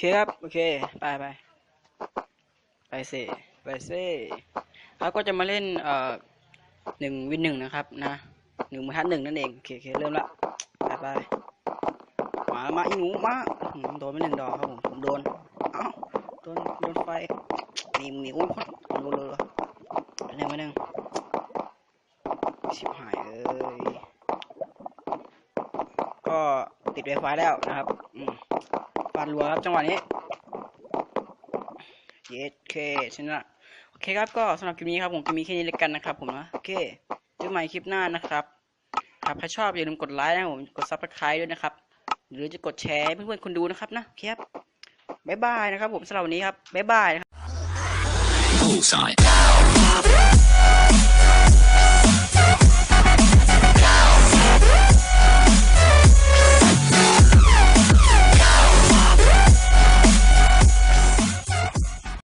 คครับ โอเค ไปไปไปสิไปสิแล้วก็จะมาเล่น เอ่อหนึ่งวินหนึ่งนะครับ นะหนึ่งมือทัดหนึ่งนั่นเอง โอเคโอเคเริ่มละ ไปไปมามาอีหนูมาอืมโดนไปหนึ่งดอกครับผม ผมโดน เอ้า โดน โดนไฟ หนีหนีโอ้ยโดนเลยไปหนึ่งไปหนึ่งชิบหายเอ้ยก็ติดไวไฟแล้วนะครับอืมฟันรัวครับจังหวะนี้เยสเคชนะโอเคครับก็สำหรับคลิปนี้ครับผมจะมีแค่นี้แล้วกันนะครับ ผมนะโอเคเจอกันใหม่คลิปหน้านะครับครับถ้าชอบอย่าลืมกดไลค์นะผมกดซับสไครต์ด้วยนะครับ หรือจะกดแชร์เพื่อนๆคนดูนะครับนะเคครับบ๊ายบายนะครับผมสำหรับวันนี้ครับบ๊ายบายนะครับ Bullseye.